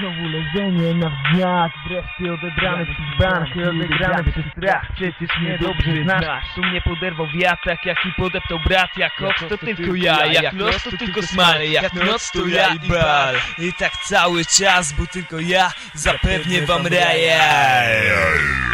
Znowu leżenie na wzmiat Wreszcie odebrane przez bank i odegrane przez strach. Przecież mnie dobrze znasz. Tu mnie poderwał wiatr jak i podeptał brat. Jak ox to tylko ja, jak los to tylko smale Jak noc to ja i bal. I tak cały czas, bo tylko ja zapewnię wam raja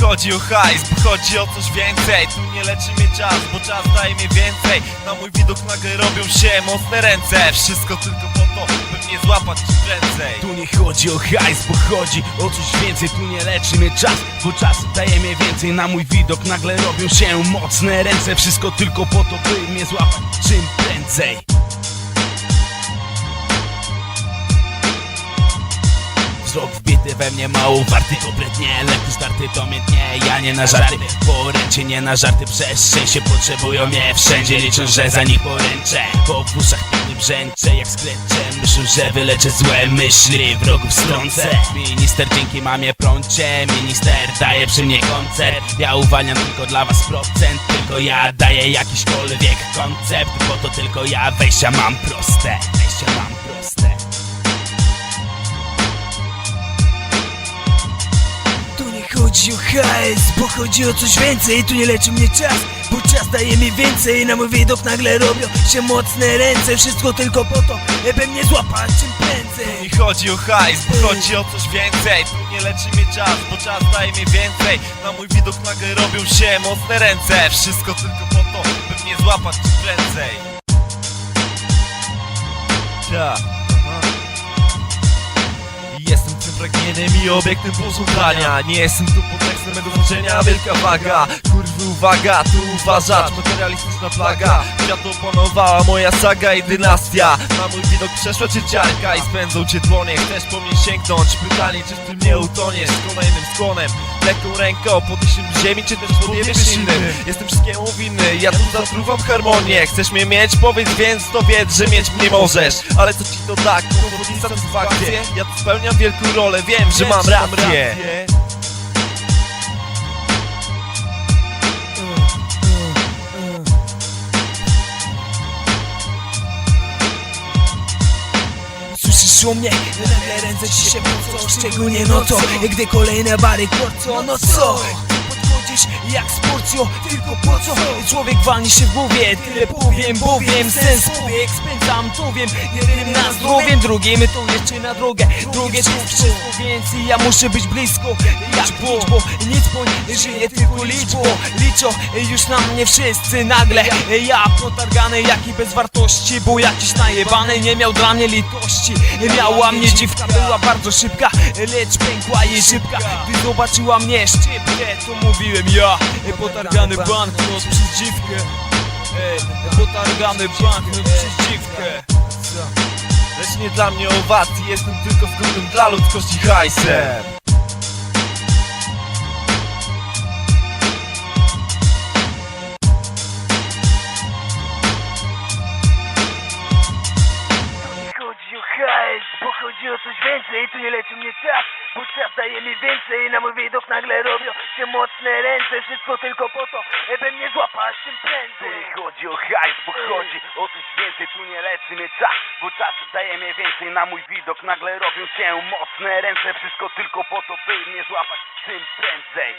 chodzi o hajs, bo chodzi o coś więcej. Tu nie leczy mnie czas, bo czas daje mi więcej. Na mój widok nagle robią się mocne ręce. Wszystko tylko po to, by mnie złapać prędzej. Tu nie chodzi o hajs, bo chodzi o coś więcej. Tu nie leczy mnie czas, bo czas daje mnie więcej. Na mój widok nagle robią się mocne ręce. Wszystko tylko po to, by mnie złapać czym prędzej. Wzrok wbity we mnie mało warty to brednie Lekko starty to mnie tnie Ja nie na żarty poręcie Nie na żarty. Przez szczęście Potrzebują mnie wszędzie Liczą, że za nich poręczę. Po w uszach piękny brzęczę Jak sklecze Myślą, że wyleczę złe myśli Wrogów strącę. Minister dzięki mamie prącie Minister daje przy mnie koncert. Ja uwalniam tylko dla was procent Tylko ja daję jakiśkolwiek koncept Bo to tylko ja wejścia mam proste Wejścia mam proste chodzi o hajs, bo chodzi o coś więcej. Tu nie leczy mnie czas, bo czas daje mi więcej. Na mój widok nagle robią się mocne ręce. Wszystko tylko po to, by mnie złapać czym prędzej. Nie chodzi o hajs, bo chodzi o coś więcej. Tu nie leczy mnie czas, bo czas daje mi więcej. Na mój widok nagle robią się mocne ręce. Wszystko tylko po to, by mnie złapać prędzej. Tak. Jestem tym pragnieniem i obiektem pożądania Nie jestem tu pod tekstem mego znaczenia Wielka waga, kurwy uwaga Tu uważać, materialistyczna plaga. Świat opanowała moja saga i dynastia. Na mój widok przeszła cieciarka I spędzą cię dłonie. Chcesz po mnie sięgnąć? Pytanie czy w tym nie utoniesz? Kolejnym skłonem Lekką ręką podnieślim ziemi Czy też podjebiesz innym Jestem wszystkiemu winny Ja tu zatruwam harmonię. Chcesz mnie mieć? Powiedz więc to wiedz, że mieć mnie możesz. Ale co ci to tak? Powód i satysfakcję Ja tu spełniam wielką rolę Wiem, że mam rację Słyszysz o mnie? Nagle ręce ci się pocą Szczególnie no to, gdy kolejne bary kłocą No co? Podchodzisz jak z porcją Tylko po co? Człowiek walni się w głowie Tyle powiem, bowiem sens powiek Spędzam to wiem Jednym na zdrowiem, drugim to jeszcze na drogę Drugie to wszystko więcej Ja muszę być blisko. Jak liczbo Nic po nie żyje tylko liczbą. Liczą już na mnie wszyscy nagle. Ja potargany jaki bez wartości Był jakiś najebany Nie miał dla mnie litości. Miała mnie dziwka Była bardzo szybka Lecz pękła jej szybka. Gdy zobaczyła mnie szczypkę To mówiłem ja. Potargany banknot przez dziwkę Ej, Potargany banknot przez dziwkę Lecz nie dla mnie owacji Jestem tylko zgodnym dla ludzkości hajsem chodzi o coś więcej Tu nie leczy mnie czas, bo czas daje mi więcej Na mój widok nagle robią się mocne ręce Wszystko tylko po to, by mnie złapać tym Tu prędzej nie chodzi o hajs, bo chodzi o coś więcej Tu nie leczy mnie czas, bo czas daje mnie więcej Na mój widok nagle robią się mocne ręce Wszystko tylko po to, by mnie złapać czym prędzej